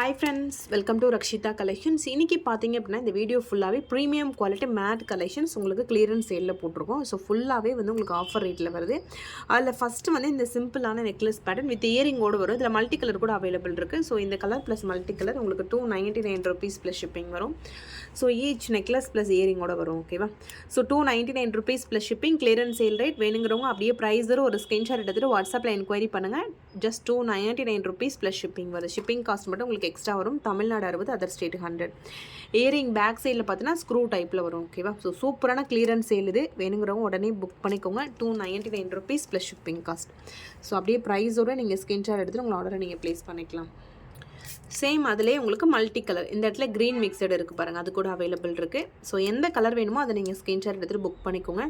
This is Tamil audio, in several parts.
Hi friends welcome to Rakshitha collections இன்றைக்கி பார்த்தீங்க அப்படின்னா இந்த வீடியோ ஃபுல்லாகவே ப்ரீமியம் குவாலிட்டி மேட் கலெக்ஷன்ஸ் உங்களுக்கு கிளியரன்ஸ் சேலில் போட்டிருக்கோம். ஸோ ஃபுல்லாகவே வந்து உங்களுக்கு ஆஃபர் ரேட்டில் வருது. அதில் ஃபஸ்ட்டு வந்து இந்த சிம்பிளான நெக்லஸ் பேட்டர்ன் வித் இயரிங்கோடு வரும். இதில் மல்டி கலர் கூட அவைலபிள் இருக்குது ஸோ இந்த கலர் ப்ளஸ் மல்டி கலர் உங்களுக்கு two ninety nine rupees plus shipping வரும். ஸோ ஈச் நெக்லஸ் ப்ளஸ் இயரிங்கோட வரும் ஓகேவா so two ninety nine rupees plus shipping clearance sale rate வேணுங்கிறவங்க அப்படியே ப்ரைஸ் ஒரு ஸ்க்ரீன்ஷாட் எடுத்துகிட்டு வாட்ஸ்அப்பில் என்கொயரி பண்ணுங்கள் just two ninety nine rupees plus shipping வரும். ஷிப்பிங் காஸ்ட் மட்டும் உங்களுக்கு எக்ஸ்ட்ரா வரும். தமிழ்நாடு அறுபது other state hundred earring back சைடில் பார்த்தீங்கன்னா ஸ்க்ரூ டைப்பில் வரும். ஓகேவா ஸோ சூப்பரான கிளியரன்ஸ் சேல் இது. வேணுங்கிறவங்க உடனே புக் பண்ணிக்கோங்க. Two ninety nine rupees plus shipping cost so அப்படியே ப்ரைஸோட நீங்கள் ஸ்க்ரீன்ஷாட் எடுத்துகிட்டு உங்கள் ஆர்டரை நீங்கள் ப்ளேஸ் பண்ணிக்கலாம். சேம் அதிலே உங்களுக்கு மல்டி கலர் இந்த இடத்துல க்ரீன் மிக்சடு இருக்குது பாருங்கள் அது கூட அவைலபிள் இருக்குது ஸோ எந்த கலர் வேணுமோ அதை நீங்கள் ஸ்க்ரீன்ஷாட் எடுத்துகிட்டு புக் பண்ணிக்கோங்க.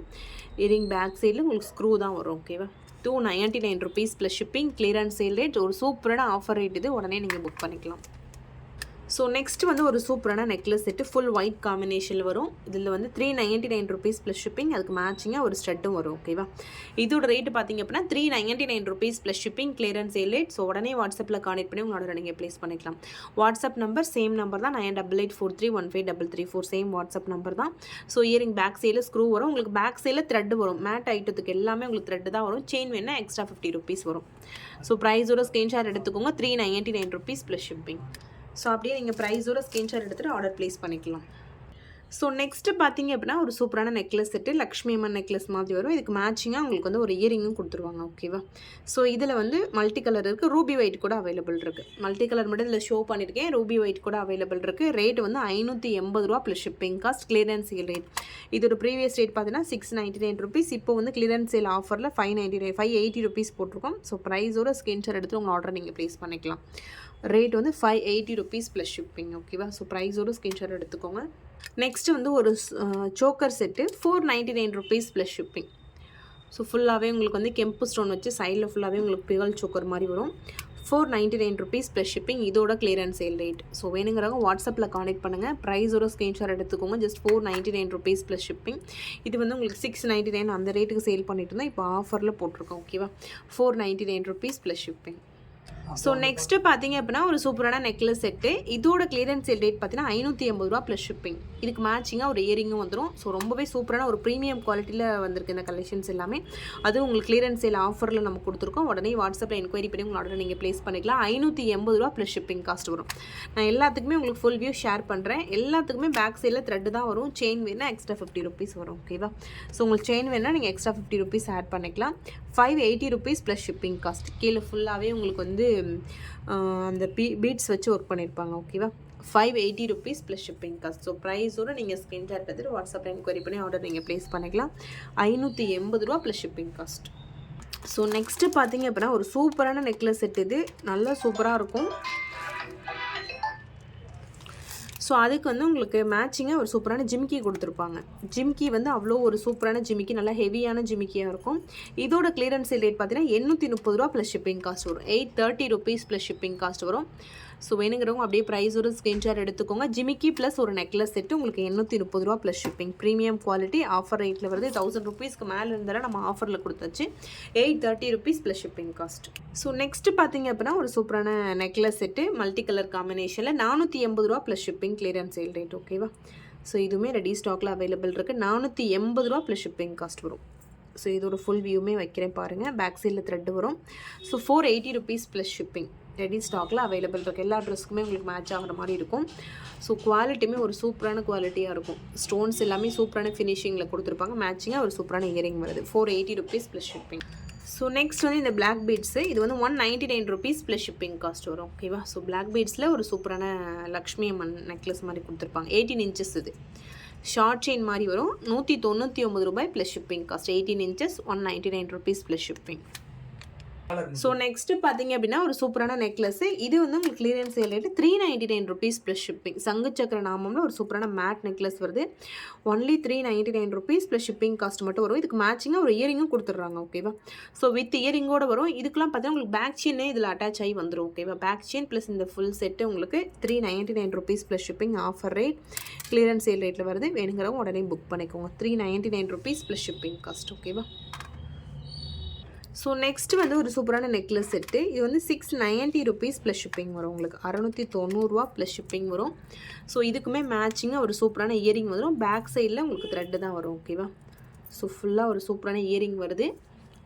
இயரிங் பேக் சைடில் உங்களுக்கு ஸ்க்ரூ தான் வரும். ஓகேவா two ninety nine rupees plus shipping clearance sale rate ஒரு சூப்பரான ஆஃபர் ரேட் இது. உடனே நீங்கள் புக் பண்ணிக்கலாம். ஸோ நெக்ஸ்ட் வந்து ஒரு சூப்பரான நெக்லஸ் செட்டு ஃபுல் ஒயிட் காம்பினேஷனில் வரும். இதில் வந்து three ninety nine rupees plus shipping அதுக்கு மேட்சிங்காக ஒரு ஸ்டட்டும் வரும் ஓகேவா இதோட ரேட்டு பார்த்தீங்க அப்படின்னா three ninety nine rupees plus shipping clearance sale rate so உடனே வாட்ஸ்அப்பில் கான்டெக்ட் பண்ணி உங்களோட நீங்கள் ப்ளேஸ் பண்ணிக்கலாம். வாட்ஸ்அப் நம்பர் சேம் நம்பர் தான். Nine double eight four three one five double three four same WhatsApp number தான். ஸோ இயரிங் பேக் சைடில் ஸ்க்ரூ வரும். உங்களுக்கு பேக் சைடில் த்ரெட் வரும். மேட் ஐட்டத்துக்கு எல்லாமே உங்களுக்கு த்ரெட் தான் வரும். செயின் வேணால் எக்ஸ்ட்ரா ஃபிஃப்டி ருபீஸ் வரும். ஸோ ப்ரைஸோட ஸ்க்ரீன்ஷாட் எடுத்துக்கோங்க. Three ninety nine rupees plus shipping so அப்படியே நீங்கள் ப்ரைஸோட ஸ்க்ரீன்ஷாட் எடுத்துகிட்டு ஆர்டர் ப்ளேஸ் பண்ணிக்கலாம். ஸோ நெக்ஸ்ட்டு பார்த்தீங்க அப்படின்னா ஒரு சூப்பரான necklace set Lakshmi Amman necklace மாதிரி வரும். இதுக்கு மேட்சிங்காக உங்களுக்கு வந்து ஒரு இயரிங்கும் கொடுத்துருவாங்க ஓகேவா ஸோ இதில் வந்து மல்டி கலர் இருக்குது ரூபி ஒயிட் கூட அவைலபிள் இருக்குது மல்டி கலர் மட்டும் இதில் ஷோ பண்ணியிருக்கேன். ரூபி ஒயிட் கூட அவைலபிள் இருக்குது ரேட் வந்து ஐநூற்றி எண்பது ரூபா plus shipping cost clearance sale rate இதோட ப்ரீவியஸ் ரேட் பார்த்தீங்கன்னா சிக்ஸ் நைன்ட்டி நைன் ருபீஸ் இப்போ வந்து கிளியரன்ஸ் சேல் ஆஃபரில் five ninety nine five eighty rupees போட்டிருக்கோம். ஸோ ப்ரைஸோட ஸ்கிரீன்ஷாட் எடுத்து உங்கள் ஆர்டர் நீங்கள் ப்ளேஸ் பண்ணிக்கலாம். ரேட் வந்து five eighty rupees plus shipping ஓகேவா ஸோ ப்ரைஸோட ஸ்கிரீன்ஷாட் எடுத்துக்கோங்க. நெக்ஸ்ட்டு வந்து ஒரு choker set four ninety nine rupees plus shipping so ஃபுல்லாகவே உங்களுக்கு வந்து கெம்பு ஸ்டோன் வச்சு சைடில் ஃபுல்லாகவே உங்களுக்கு பிகல் சோக்கர் மாதிரி வரும். Four ninety nine rupees plus shipping இதோட கிளியரன்ஸ் சேல் ரேட் ஸோ வேணுங்கிறவங்க வாட்ஸ்அப்பில் கான்டெக்ட் பண்ணுங்கள் ப்ரைஸோட ஸ்க்ரீன்ஷாட் எடுத்துக்கோங்க. Just four ninety nine rupees plus shipping இது வந்து உங்களுக்கு சிக்ஸ் நைன்ட்டி நைன் அந்த ரேட்டுக்கு சேல் பண்ணிட்டு இருந்தால் இப்போ ஆஃபரில் போட்டிருக்கோம். ஓகேவா four ninety nine rupees plus shipping so next பார்த்தீங்க அப்படின்னா ஒரு சூப்பரான நெக்லஸ் செட்டு இதோட கிளியரன்ஸ் சேல் ரேட் பார்த்தீங்கன்னா ஐநூற்றி எண்பது ரூபா ப்ளஸ் ஷிப்பிங் இதுக்கு மேட்சிங்காக ஒரு இயரிங்கும் வந்துடும் ஸோ ரொம்பவே சூப்பரான ஒரு ப்ரீமியம் குவாலிட்டியில் வந்திருக்கு இந்த கலெக்ஷன்ஸ் எல்லாமே. அதுவும் உங்களுக்கு கிளியரன்ஸ் சேல் ஆஃபரில் நம்ம கொடுத்துருக்கோம். உடனே வாட்ஸ்அப்பில் என்கொயரி பண்ணி உங்களோட ஆர்டர் நீங்கள் ப்ளேஸ் பண்ணிக்கலாம். ஐநூற்றி எண்பது ரூபா ப்ளஸ் ஷிப்பிங் காஸ்ட் வரும். நான் எல்லாத்துக்குமே உங்களுக்கு ஃபுல் வியூ ஷேர் பண்ணுறேன் எல்லாத்துக்குமே பேக் சைடில் த்ரெட்டு தான் வரும். செயின் வேணால் எக்ஸ்ட்ரா ஃபிஃப்டி ருபீஸ் வரும் ஓகேவா ஸோ உங்களுக்கு செயின் வேணால் நீங்கள் எக்ஸ்ட்ரா ஃபிஃப்டி ருபீஸ் ஆட் பண்ணிக்கலாம். Five eighty rupees plus shipping cost கீழே ஃபுல்லாகவே உங்களுக்கு வந்து அந்த பீ பீட்ஸ் வச்சு ஒர்க் பண்ணியிருப்பாங்க ஓகேவா five eighty rupees plus shipping cost so ப்ரைஸோடு நீங்கள் ஸ்க்ரீன்ஷாட் எடுத்துகிட்டு வாட்ஸ்அப்பில் என்கொயரி பண்ணி ஆர்டர் நீங்கள் ப்ளேஸ் பண்ணிக்கலாம். ஐநூற்றி எண்பது ரூபா plus shipping cost so next பார்த்தீங்க அப்படின்னா ஒரு சூப்பரான நெக்லஸ் செட் இது. நல்லா சூப்பராக இருக்கும். ஸோ அதுக்கு வந்து உங்களுக்கு மேட்சிங்காக ஒரு சூப்பரான ஜிமிக்கி கொடுத்துருப்பாங்க. ஜிமிக்கி வந்து அவ்வளோ ஒரு சூப்பரான ஜிமிக்கி நல்லா ஹெவியான ஜிமிக்கியாக இருக்கும். இதோட கிளியரன்ஸ் ரேட் பார்த்தீங்கன்னா எண்ணூற்றி முப்பது ரூபா ப்ளஸ் ஷிப்பிங் காஸ்ட் வரும். Eight thirty rupees plus shipping cost வரும். ஸோ வேணுங்கிறவங்க அப்படியே ப்ரைஸோட ஸ்க்ரீன்ஷாட் எடுத்துக்கோங்க. ஜிமிக்கி ப்ளஸ் ஒரு நெக்லஸ் செட்டு உங்களுக்கு எண்ணூற்றி முப்பது ரூபா plus shipping premium quality offer ரேட்டில் வருது. தௌசண்ட் ருபீஸ்க்கு மேலே இருந்தாலும் நம்ம ஆஃபரில் கொடுத்தாச்சு. Eight thirty rupees plus shipping cost so next பார்த்தீங்க அப்படின்னா ஒரு சூப்பரான நெக்லஸ் செட்டு. மல்டி கலர் காம்பினேஷனில் நானூற்றி எண்பது ரூபா plus shipping clearance sale rate ஓகேவா ஸோ இதுவுமே ரெடி ஸ்டாக்கில் அவைலபிள் இருக்குது நானூற்றி எண்பது ரூபா ப்ளஸ் ஷிப்பிங் காஸ்ட் வரும். ஸோ இதோட ஃபுல் வியூமே வைக்கிறேன் பாருங்கள் பேக் சைடில் த்ரெட்டு வரும். So four eighty rupees plus shipping ready ஸ்டாக்கில் அவைலபிள் இருக்குது எல்லா ட்ரெஸ்க்குமே உங்களுக்கு மேட்ச் ஆகிற மாதிரி இருக்கும். ஸோ குவாலிட்டியுமே ஒரு சூப்பரான குவாலிட்டியாக இருக்கும். ஸ்டோன்ஸ் எல்லாமே சூப்பரான ஃபினிஷிங்கில் கொடுத்துருப்பாங்க. மேட்சிங்காக ஒரு சூப்பரான இயரிங் வருது. Four eighty rupees plus shipping so next வந்து இந்த பிளாக் பீட்ஸு இது வந்து one ninety nine rupees plus shipping cost வரும் ஓகேவா ஸோ பிளாக் பீட்ஸில் ஒரு சூப்பரான லக்ஷ்மி அம்மன் நெக்லஸ் மாதிரி கொடுத்துருப்பாங்க. எயிட்டீன் இன்ச்சஸ் இது. ஷார்ட் செயின் மாதிரி வரும். நூற்றி தொண்ணூற்றி ஒம்பது ரூபாய் plus shipping cost eighteen inches one ninety nine rupees plus shipping so next பார்த்தீங்க அப்படின்னா ஒரு சூப்பரான நெக்லஸ் இது வந்து உங்களுக்கு clearance sale rate three ninety nine rupees plus shipping சங்கு சக்கர நாமம்ல ஒரு சூப்பரான மேட் நெக்லஸ் வருது. Only three ninety nine rupees plus shipping cost மட்டும் வரும். இதுக்கு மேட்சிங்காக ஒரு இயரிங்கும் கொடுத்துட்றாங்க ஓகேவா ஸோ வித் இயரிங்கோட வரும். இதுக்கெலாம் பார்த்தீங்கன்னா உங்களுக்கு பேக் செயினே இதில் அட்டாச் ஆகி வந்துடும் ஓகேவா பேக் செயின் ப்ளஸ் இந்த ஃபுல் செட்டு உங்களுக்கு three ninety nine rupees plus shipping offer rate clearance sale ரேட்டில் வருது. வேணுங்கிறவங்க உடனே புக் பண்ணிக்கோங்க. Three ninety nine rupees plus shipping cost ஓகேவா ஸோ நெக்ஸ்ட் வந்து ஒரு சூப்பரான நெக்லஸ் செட்டு. இது வந்து six ninety rupees plus shipping வரும். உங்களுக்கு அறநூற்றி தொண்ணூறுரூவா ப்ளஸ் ஷிப்பிங் வரும். ஸோ இதுக்குமே மேட்சிங்காக ஒரு சூப்பரான இயரிங் வரும் பேக் சைடில் உங்களுக்கு த்ரெட்டு தான் வரும் ஓகேவா ஸோ ஃபுல்லாக ஒரு சூப்பரான இயரிங் வருது.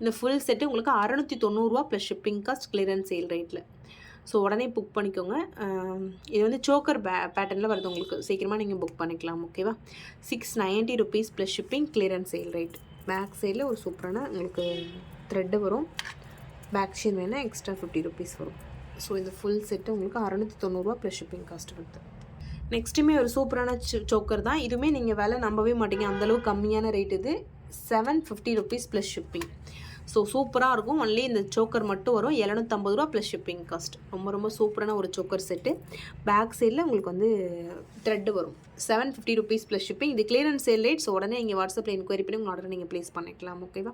இந்த ஃபுல் செட்டு உங்களுக்கு அறநூற்றி தொண்ணூறுரூவா plus shipping cost clearance sale ரேட்டில் ஸோ உடனே புக் பண்ணிக்கோங்க. இது வந்து சோக்கர் பே பேட்டர்னில் வருது உங்களுக்கு. சீக்கிரமாக நீங்கள் புக் பண்ணிக்கலாம் ஓகேவா six ninety rupees plus shipping clearance sale rate back சைடில் ஒரு சூப்பரான உங்களுக்கு த்ரெட்டு வரும். பேக் ஷீன் வேணால் எக்ஸ்ட்ரா ஃபிஃப்டி ருபீஸ் வரும். ஸோ இந்த ஃபுல் செட்டு உங்களுக்கு அறநூற்றி தொண்ணூறுரூவா ப்ளஸ் ஷிப்பிங் காஸ்ட் வருது. நெக்ஸ்ட்டுமே ஒரு சூப்பரான சோக்கர் தான். இதுவுமே நீங்கள் விலை நம்பவே மாட்டீங்க. அந்தளவு கம்மியான ரேட் இது. Seven fifty rupees plus shipping so சூப்பராக இருக்கும். ஒன்லி இந்த சோக்கர் மட்டும் வரும். எழுநூற்றம்பது ரூபா ப்ளஸ் ஷிப்பிங் காஸ்ட் ரொம்ப ரொம்ப சூப்பரான ஒரு சோக்கர் செட்டு பேக் சைடில் உங்களுக்கு வந்து த்ரெட்டு வரும். Seven fifty rupees plus shipping இது கிளியரன்ஸ் சேல் ரேட் ஸோ உடனே இங்கே வாட்ஸ்அப்பில் என்கொயரி பண்ணி உங்கள் ஆர்டர் நீங்கள் ப்ளேஸ் பண்ணிக்கலாம். ஓகேவா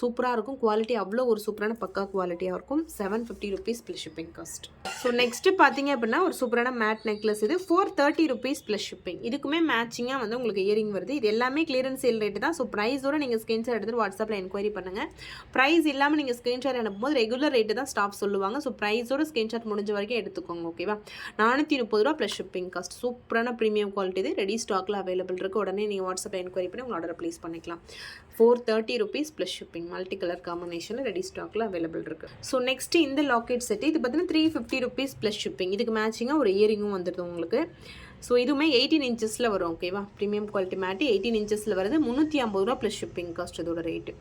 சூப்பராக இருக்கும். குவாலிட்டி அவ்வளோ ஒரு சூப்பரான பக்கா குவாலிட்டியாக இருக்கும். Seven fifty rupees plus shipping cost so next பார்த்தீங்க அப்படின்னா ஒரு சூப்பரான மேட் நெக்லஸ் இது. Four thirty rupees plus shipping இதுக்குமே மேட்சிங்காக வந்து உங்களுக்கு இயரிங் வருது. இது எல்லாமே கிளியரன்ஸ் சேல் ரேட்டு தான். ஸோ ப்ரைஸோட நீங்கள் ஸ்கிரீன்ஷாட் எடுத்துட்டு வாட்ஸ்அப்பில் என்கொயரி பண்ணுங்கள் ப்ரைஸ் இல்லாமல் நீங்கள் ஸ்க்ரீன்ஷாட் அனுப்பும்போது ரெகுலர் ரேட்டு தான் ஸ்டாஃப் சொல்லுவாங்க. ஸோ ப்ரைஸோட ஸ்க்ரீன்ஷாட் முடிஞ்ச வரைக்கும் எடுத்துக்கோங்க ஓகேவா நானூற்றி முப்பது ரூபா ப்ளஸ் ஷிப்பிங் காஸ்ட் சூப்பரான ப்ரீமியம் குவாலிட்டி இது. ரெடி ஸ்டாக்கில் அவைலபிள் இருக்குது உடனே நீங்கள் வாட்ஸ்அப் என்கொயரி பண்ணி உங்கள் ஆர்டர் ப்ளேஸ் பண்ணிக்கலாம். Four thirty rupees plus shipping multi colour காம்பினேஷனில் ரெடி ஸ்டாக்கில் அவைலபிள் இருக்குது ஸோ நெக்ஸ்ட் இந்த லாக்கெட் செட் இது பார்த்தீங்கன்னா three fifty rupees plus shipping இதுக்கு மேட்சிங்காக ஒரு இயரிங்கும் வந்துடுது உங்களுக்கு. ஸோ இதுவுமே எயிட்டீன் இன்ச்சஸில் வரும் ஓகேவா ப்ரீமியம் குவாலிட்டி மேட்டி எயிட்டீன் இன்ச்சஸில் வருது. முந்நூற்றி ஐம்பது ரூபா ப்ளஸ் ஷிப்பிங் காஸ்ட் இதோட ரேட்டு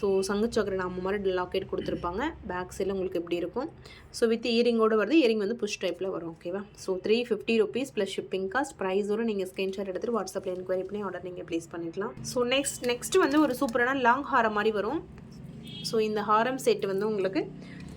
ஸோ சங்கச்சக்கர நாம மாதிரி லாக்கெட் கொடுத்துருப்பாங்க. பேக் சைடில் உங்களுக்கு எப்படி இருக்கும்? ஸோ வித் இயரிங்கோடு வருது. இயரிங் வந்து புஷ் டைப்பில் வரும் ஓகேவா so three fifty rupees plus shipping cost ப்ரைஸோட நீங்கள் ஸ்க்ரீன்ஷாட் எடுத்துட்டு வாட்ஸ்அப்பில் என்கொயரி பண்ணி ஆர்டர் நீங்கள் ப்ளேஸ் பண்ணிக்கலாம். ஸோ நெக்ஸ்ட் நெக்ஸ்ட் வந்து ஒரு சூப்பரான லாங் ஹாரம் மாதிரி வரும். ஸோ இந்த ஹாரம் செட் வந்து உங்களுக்கு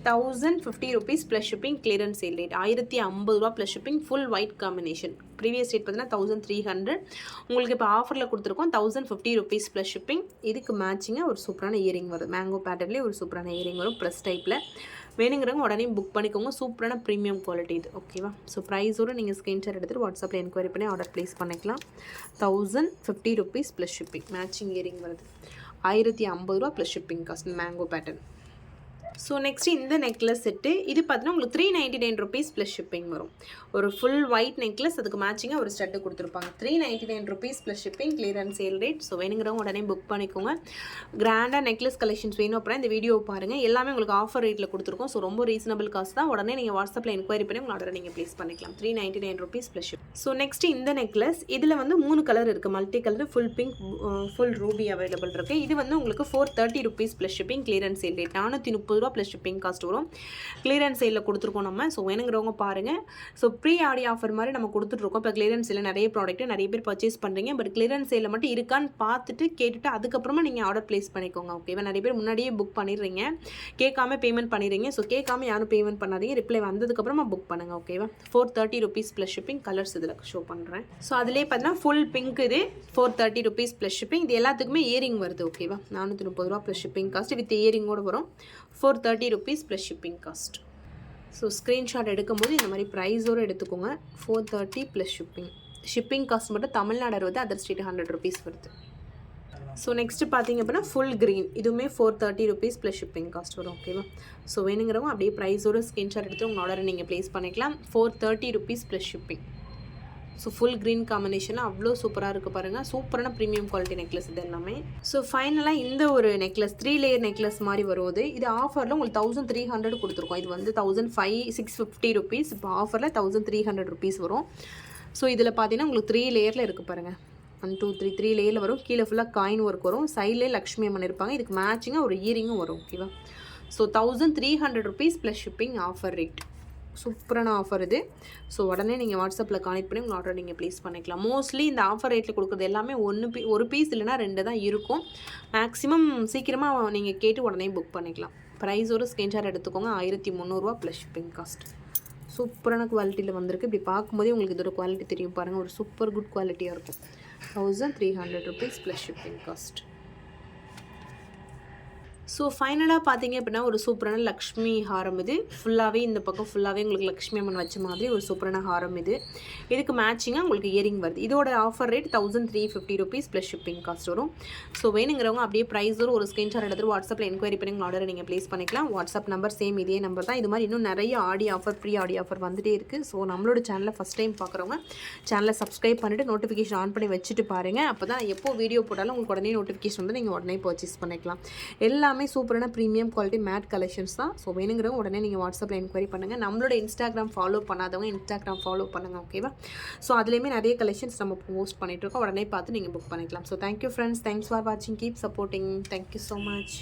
thousand fifty rupees plus shipping clearance sale rate ஆயிரத்தி ஐம்பது ரூபா plus shipping full white combination previous rate பார்த்தீங்கன்னா தௌசண்ட் த்ரீ ஹண்ட்ரட் உங்களுக்கு இப்போ ஆஃபரில் கொடுத்துருக்கோம் thousand fifty rupees plus shipping இதுக்கு மேட்சிங்காக ஒரு சூப்பரான இயரிங் வரும். மேங்கோ பேட்டர்லேயே ஒரு சூப்பரான இயரிங் வரும் ப்ளஸ் டைப்பில் வேணுங்கிறவங்க உடனே புக் பண்ணிக்கோங்க. சூப்பரான ப்ரீமியம் குவாலிட்டி இது. ஓகேவா ஸோ ப்ரைஸோடு நீங்கள் ஸ்க்ரீன்ஷாட் எடுத்துகிட்டு வாட்ஸ்அப்பில் என்கொயரி பண்ணி ஆர்டர் ப்ளேஸ் பண்ணிக்கலாம். Thousand fifty rupees plus shipping matching earring வருது. ஆயிரத்தி ஐம்பது ரூபா plus shipping cost mango pattern so next இந்த நெக்லஸ் செட்டு இது பார்த்தீங்கன்னா உங்களுக்கு three ninety nine rupees plus shipping வரும். ஒரு ஃபுல் ஒயிட் நெக்லஸ் அதுக்கு மேட்சிங்காக ஒரு ஸ்டட்டு கொடுத்துருப்பாங்க. Three ninety nine rupees plus shipping clearance sale rate so வேணுங்கிறவங்க உடனே புக் பண்ணிக்கோங்க. கிராண்டாக நெக்லஸ் கலெக்ஷன்ஸ் வேணும் அப்புறம் இந்த வீடியோ பாருங்கள் எல்லாமே உங்களுக்கு ஆஃபர் ரேட்டில் கொடுத்துருக்கோம். ஸோ ரொம்ப ரீசனபிள் காஸ்ட் தான். உடனே நீங்கள் வாட்ஸ்அப்பில் என்கொயரி பண்ணி உங்கள் ஆர்டர் நீங்கள் ப்ளேஸ் பண்ணிக்கலாம். Three ninety nine rupees plus ship so next இந்த நெக்லஸ் இதில் வந்து மூணு கலர் இருக்குது multi colour full pink full ruby available இருக்குது இது வந்து உங்களுக்கு four thirty rupees plus shipping clearance sale rate நானூற்றி முப்பது ரூபா ப்ளஸ் ஷிப்பிங் காஸ்ட் வரும். கிளியரன்ஸ் சேலில் கொடுத்துருக்கோம் நம்ம. ஸோ வேணுங்கிறவங்க பாருங்கள் ஸோ ப்ரீ ஆடி ஆஃபர் மாதிரி நம்ம கொடுத்துட்ருக்கோம் இப்போ கிளியரன்ஸ் சேலில் நிறைய ப்ராடக்ட்டு நிறைய பேர் பர்ச்சேஸ் பண்ணுறீங்க பட் கிளியரன்ஸ் சேலில் மட்டும் இருக்கான்னு பார்த்துட்டு கேட்டுட்டு அதுக்கப்புறமா நீங்கள் ஆர்டர் ப்ளேஸ் பண்ணிக்கோங்க. ஓகேவா நிறைய பேர் முன்னாடியே புக் பண்ணிடுறீங்க. கேட்காம பேமெண்ட் பண்ணிடுறீங்க. ஸோ கேட்காம யாரும் பேமெண்ட் பண்ணாதீங்க. ரிப்ளை வந்ததுக்கப்புறமா புக் பண்ணுங்கள் ஓகேவா four thirty rupees plus shipping colours இதில் ஷோ பண்ணுறேன் ஸோ அதிலே பார்த்தீங்கன்னா ஃபுல் பிங்க் இது. Four thirty rupees plus shipping இது எல்லாத்துக்குமே இயரிங் வருது. ஓகேவா நானூற்றி முப்பது ரூபா ப்ளஸ் ஷிப்பிங் காஸ்ட் வித் இயரிங்கோடு வரும். Four thirty rupees plus shipping cost so screenshot எடுக்கும்போது இந்த மாதிரி ப்ரைஸோடு எடுத்துக்கோங்க. Four thirty plus shipping shipping cost மட்டும் தமிழ்நாடு வருது அதர் ஸ்டேட் ஹண்ட்ரட் ருபீஸ் வருது. ஸோ நெக்ஸ்ட்டு பார்த்தீங்க அப்படின்னா ஃபுல் க்ரீன் இதுவுமே four thirty rupees plus shipping cost வரும் ஓகேவா ஸோ வேணுங்கிறவங்க அப்படியே ப்ரைஸோட ஸ்க்ரீன்ஷாட் எடுத்து உங்கள் ஆர்டரை நீங்கள் ப்ளேஸ் பண்ணிக்கலாம். Four thirty rupees plus shipping so full green காம்பினேஷனாக அவ்வளோ சூப்பராக இருக்குது பாருங்கள் சூப்பரான ப்ரீமியம் குவாலிட்டி நெக்லஸ் இது எல்லாமே. ஸோ ஃபைனலாக இந்த ஒரு நெக்லஸ் த்ரீ லேயர் நெக்லஸ் மாதிரி வருவது இது. ஆஃபரில் உங்களுக்கு தௌசண்ட் த்ரீ ஹண்ட்ரட் கொடுத்துருக்கோம். இது வந்து thousand five six fifty rupees இப்போ ஆஃபரில் தௌசண்ட் த்ரீ ஹண்ட்ரட் ருபீஸ் வரும். ஸோ இதில் பார்த்தீங்கன்னா உங்களுக்கு த்ரீ லேயரில் இருக்குது பாருங்கள் ஒன் டூ த்ரீ த்ரீ லேயரில் வரும். கீழே ஃபுல்லாக காயின் ஒர்க் வரும். சைட்லேயே லக்ஷ்மி அம்மன் இருப்பாங்க. இதுக்கு மேட்சிங்காக ஒரு இயரிங்கும் வரும் ஓகேவா so thousand three hundred rupees plus shipping offer rate சூப்பரான ஆஃபர் இது. ஸோ உடனே நீங்கள் வாட்ஸ்அப்பில் கனெக்ட் பண்ணி உங்கள் ஆர்டர் நீங்கள் ப்ளேஸ் பண்ணிக்கலாம். மோஸ்ட்லி இந்த ஆஃபர் ரேட்டில் கொடுக்குறது எல்லாமே ஒன்று பீ ஒரு பீஸ் இல்லைனா ரெண்டு தான் இருக்கும். மேக்ஸிமம் சீக்கிரமாக நீங்கள் கேட்டு உடனே புக் பண்ணிக்கலாம். ப்ரைஸோட ஸ்க்ரீன்ஷாட் எடுத்துக்கோங்க. ஆயிரத்தி முந்நூறுரூவா ப்ளஸ் ஷிப்பிங் காஸ்ட் சூப்பரான குவாலிட்டியில் வந்திருக்கு. இப்படி பார்க்கும்போதே உங்களுக்கு இதோட குவாலிட்டி தெரியும் பாருங்கள் ஒரு சூப்பர் குட் குவாலிட்டியாக இருக்கும். Thousand three hundred rupees plus shipping cost so ஃபைனலாக பார்த்தீங்க அப்படின்னா ஒரு சூப்பரான லக்ஷ்மி ஹாரம் இது. ஃபுல்லாகவே இந்த பக்கம் ஃபுல்லாகவே உங்களுக்கு லக்ஷ்மி அம்மன் வச்ச மாதிரி ஒரு சூப்பரான ஹாரம் இது. இதுக்கு மேட்சிங்காக உங்களுக்கு இயரிங் வருது. இதோட offer rate thousand three fifty rupees plus shipping cost வரும். ஸோ வேணுங்கிறவங்க அப்படியே ப்ரைஸோட ஒரு ஸ்க்ரீன்ஷாட் எடுத்து வாட்ஸ்அப்பில் என்கொயரி பண்ணி உங்கள் ஆர்டரை நீங்கள் ப்ளேஸ் பண்ணிக்கலாம். வாட்ஸ்அப் நம்பர் சேம் இதே நம்பர் தான். இது மாதிரி இன்னும் நிறைய ஆடி ஆஃபர் ஃப்ரீ ஆடி ஆஃபர் வந்துட்டே இருக்குது ஸோ நம்மளோட சேனலை ஃபஸ்ட் டைம் பார்க்குறவங்க சேனலை சப்ஸ்கிரைப் பண்ணிவிட்டு நோட்டிஃபிகேஷன் ஆன் பண்ணி வச்சுட்டு பாருங்கள் அப்போ தான் எப்போ வீடியோ போட்டாலும் உங்களுக்கு உடனே நோட்டிஃபிகேஷன் வந்து நீங்கள் உடனே பர்ச்சேஸ் பண்ணிக்கலாம். எல்லா எல்லாமே சூப்பரான ப்ரீமியம் குவாலிட்டி மேட் கலெக்ஷன்ஸ் தான். ஸோ வேணுங்கிறவங்க உடனே நீங்கள் வாட்ஸ்அப்பில் என்கொயரி பண்ணுங்கள் நம்மளோட இன்ஸ்டாகிராம் ஃபாலோ பண்ணாதவங்க இன்ஸ்டாகிராம் ஃபாலோ பண்ணுங்கள் ஓகேவா ஸோ அதுலேயுமே நிறைய கலெக்ஷன்ஸ் நம்ம போஸ்ட் பண்ணிகிட்ருக்கோம் உடனே பார்த்து நீங்கள் புக் பண்ணிக்கலாம். So thank you friends thanks for வாட்சிங் keep supporting thank you so much